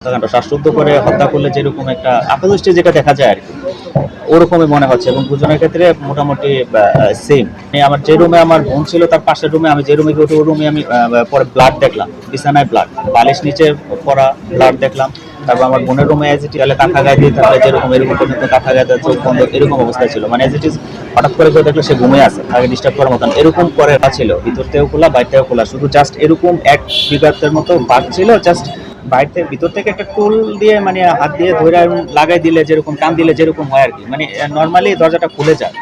হত্যাকাণ্ড শ্বাসরুদ্ধ করে হত্যা করলে যেরকম একটা আপাতদৃষ্টি যেটা দেখা যায় আর কি, ওরকমই মনে হচ্ছে এবং দুজনের ক্ষেত্রে মোটামুটি সেম আমার যে রুমে আমার বোন ছিল, তার পাশের রুমে আমি যে রুমে গিয়ে, ওই রুমে আমি পরে ব্লাড দেখলাম, বিছানায় ব্লাড বালিশ নিচে পড়া ব্লাড দেখলাম। তারপর আমার বোনের রুমে এজ ইট তাহলে কাঁথা গায়ে দিয়ে তাহলে যেরকম, এরকম পর্যন্ত কাঁথা গায়ে চোখ বন্ধ, এরকম অবস্থা ছিল। মানে এজ ইট ইজ হঠাৎ করে দেখলে সে ঘুমিয়ে আছে, তাকে ডিস্টার্ব করার মতন। এরকম করে ছিল ভিতর থেকেও খোলা বাইর থেকেও খোলা। শুধু জাস্ট এরকম এক বিঘাতের মতো বাঘ ছিল জাস্ট বাইরে ভিতর থেকে একটা টুল দিয়ে মানে হাত দিয়ে ধরে লাগাই দিলে যেরকম, টান দিলে যেরকম হয় আর কি। মানে নর্মালি দরজাটা খুলে যায়।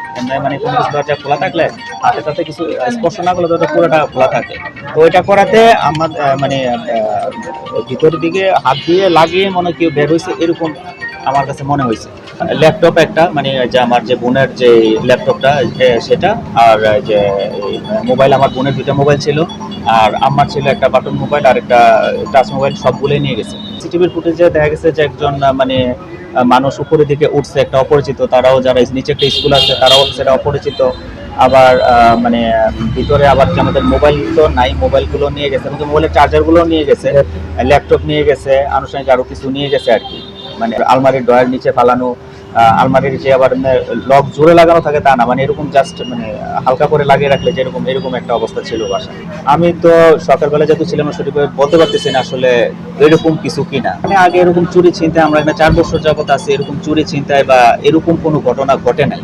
মানে কোনো কিছু দরজা খোলা থাকলে হাতে তাতে কিছু স্পর্শ না করলে দরজা পুরোটা খোলা থাকে। তো এটা করাতে আমার মানে ভিতর দিকে হাত দিয়ে লাগিয়ে মনে কেউ বের হয়েছে এরকম আমার কাছে মনে হয়েছে ল্যাপটপ একটা মানে যে আমার যে বোনের যে ল্যাপটপটা সেটা, আর যে মোবাইল আমার বোনের দুটো মোবাইল ছিল, আর আমার ছিল একটা বাটন মোবাইল আর একটা টাচ মোবাইল সবগুলোই নিয়ে গেছে। সিটিভির ফুটেজে দেখা গেছে যে একজন মানে মানুষ উপরের দিকে উঠছে, একটা অপরিচিত, তারাও যারা নিচে একটা স্কুল আছে, তারাও সেটা অপরিচিত। আবার মানে ভিতরে আবার যে আমাদের মোবাইল তো নাই মোবাইলগুলো নিয়ে গেছে এবং মোবাইলের চার্জারগুলো নিয়ে গেছে ল্যাপটপ নিয়ে গেছে, আনুষ্ঠানিক আরও কিছু নিয়ে গেছে আর কি। মানে আলমারির ডয়ার নিচে ফালানো আলমারির যে আবার লক জোরে লাগানো থাকে তা না মানে এরকম জাস্ট মানে হালকা করে লাগিয়ে রাখলে যেরকম এরকম একটা অবস্থা ছিল বাসা আমি তো সকালবেলা যেহেতু ছিলাম সঠিকভাবে বলতে পারতেছি না আসলে এরকম কিছু কিনা। মানে আগে এরকম চুরি চিন্তায় আমরা এখানে চার বছর যাবত আছি, এরকম চুরি ছিনতাই বা এরকম কোনো ঘটনা ঘটে নাই।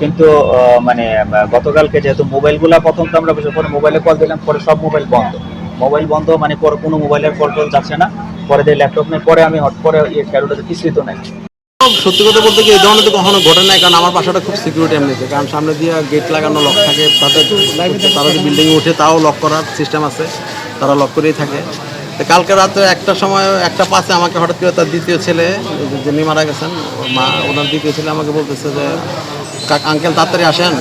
কিন্তু মানে গতকালকে যেহেতু মোবাইলগুলো প্রথম তো আমরা পরে মোবাইলে কল দিলাম, পরে সব মোবাইল বন্ধ। মোবাইল বন্ধ মানে পরে কোনো মোবাইলের কল টল যাচ্ছে না, পরে দিয়ে ল্যাপটপ নেই, পরে আমি হট করে ইয়ে ক্যারোটাতে কিছুই তো নাই। সত্যি কথা বলতে কি এই ধরনের তো কখনো ঘটে নাই, কারণ আমার বাসাটা খুব সিকিউরিটি এমনিতে। কারণ সামনে দিয়ে গেট লাগানো লক থাকে তাদের তারা যে বিল্ডিং উঠে তাও লক করার সিস্টেম আছে, তারা লক করেই থাকে। তো কালকে রাতে একটা সময়, একটা পাশে আমাকে হঠাৎ করে তার দ্বিতীয় ছেলে, যিনি মারা গেছেন, মা, ওনার দ্বিতীয় ছেলে আমাকে বলতেছে যে আঙ্কেল তাড়াতাড়ি আসেন।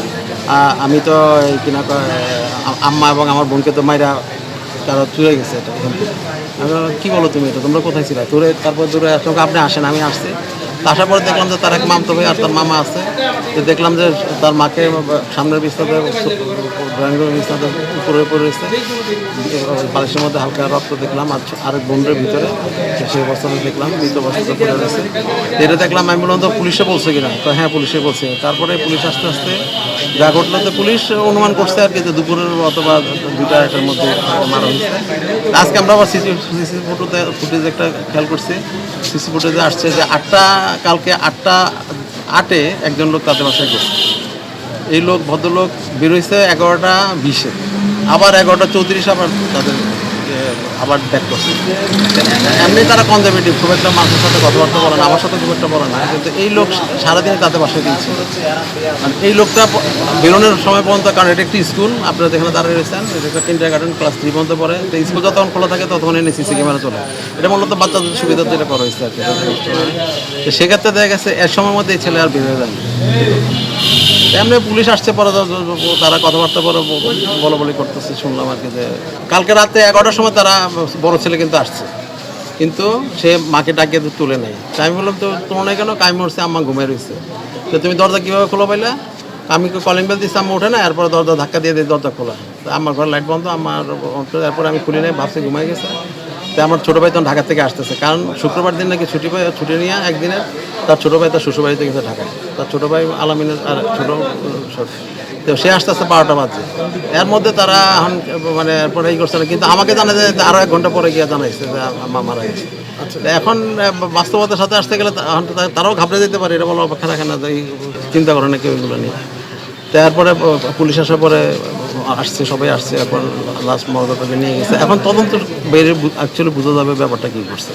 আমি তো কিনা আম্মা এবং আমার বোনকে তো মাইরা তারা চলে গেছে এটা। আমি কি বলো তুমি এটা? তোমরা কোথায় ছিল? দূরে তারপর দূরে আপনি আসেন, আমি আসছি। আসার পরে দেখলাম যে তার এক মামতো ভাই আর তার মামা আছে। তো দেখলাম যে তার মাকে সামনের বিস্তারে ড্রয়িং রুমের বিস্তারে উপরে উপরে রয়েছে। বালিশের মধ্যে হালকা রক্ত দেখলাম আর আরেক বোনের ভিতরে সে অবস্থাতে দেখলাম, মৃত অবস্থাতে পড়ে রয়েছে। এটা দেখলাম আমি বললাম, তো পুলিশে বলছে কিনা? তো হ্যাঁ পুলিশে বলছে। তারপরে পুলিশ আস্তে আস্তে যা ঘটলো তো পুলিশ অনুমান করছে আর কি যে দুপুরের অথবা দুইটা একটার মধ্যে মারা হয়েছে। আজকে আমরা আবার সিসি ফুটেজ একটা খেয়াল করছি। সিসি ফুটেজে আসছে যে আটটা কালকে আটটা, আটে একজন লোক তাদের বাসায় গেছে। এই লোক, ভদ্রলোক বেরোইছে এগারোটা বিশে। আবার এগারোটা চৌত্রিশ আবার তাদের আবার ব্যাক করছে এমনি তারা কনজারভেটিভ খুব একটা মানুষের সাথে কথাবার্তা বলে না, আমার সাথে খুব একটা বলে না, কিন্তু এই লোক সারাদিন তাদের বাসায় দিয়েছে। আর এই লোকটা বেরোনোর সময় পর্যন্ত, কারণ এটা একটি স্কুল, আপনারা যেখানে দাঁড়িয়ে রয়েছেন, এটা একটা কিন্ডার গার্ডেন ক্লাস থ্রি পর্যন্ত পড়ে। তো স্কুল যতক্ষণ খোলা থাকে ততক্ষণ এনে সিসি ক্যামেরা চলে। এটা মূলত বাচ্চাদের সুবিধার জন্য করা হয়েছে আর কি। সেক্ষেত্রে দেখা গেছে, এর সময়ের মধ্যে এই ছেলে আর বের হয়ে যায় এমনি পুলিশ আসছে পরে তারা কথাবার্তা পরে বলা বলি করতেছে, শুনলাম আর কি যে কালকে রাতে এগারোটার সময় তারা বড় ছেলে কিন্তু আসছে। কিন্তু সে মাকে ডাকিয়ে তুলে নেই আমি বললাম, তো তোমার নাই কেন? কামি মরছে আম্মা ঘুমিয়ে রয়েছে। তো তুমি দরজা কীভাবে খোলা পাইলা আমি কলিং বেল দিচ্ছি আম্মা ওঠে না, এরপর দরজা ধাক্কা দিয়ে দিয়ে দরজা খোলা। আমার ঘর লাইট বন্ধ আমার এরপর আমি খুলি নাই, ভাবছি ঘুমাই গেছে। তো আমার ছোটো ভাই তখন ঢাকা থেকে আসতেছে। কারণ শুক্রবার দিন নাকি ছুটি পাই ছুটি নিয়ে একদিনের তার ছোটো ভাই তার শ্বশুর বাড়িতে গেছে ঢাকায়। তার ছোটো ভাই আলামিনের আর ছোটো তো সে আসতে আসতে বারোটা বাজছে এর মধ্যে তারা এখন মানে এরপরে এই করছে না। কিন্তু আমাকে জানা যায় আরও এক ঘণ্টা পরে গিয়ে জানাইছে যে আম্মা মারা গেছে। তো এখন বাস্তবতার সাথে আসতে গেলে তা- এখন তো তারাও ঘাবড়ে যেতে পারে। এটা বলো অপেক্ষা রাখে না চিন্তা করে না কেউ এগুলো নিয়ে। তারপরে পুলিশ আসার পরে আসছে, সবাই আসছে, এখন লাস্ট মর্যাদাকে নিয়ে গেছে। এখন তদন্ত বেড়ে অ্যাকচুয়ালি বোঝা যাবে ব্যাপারটা কী করছে।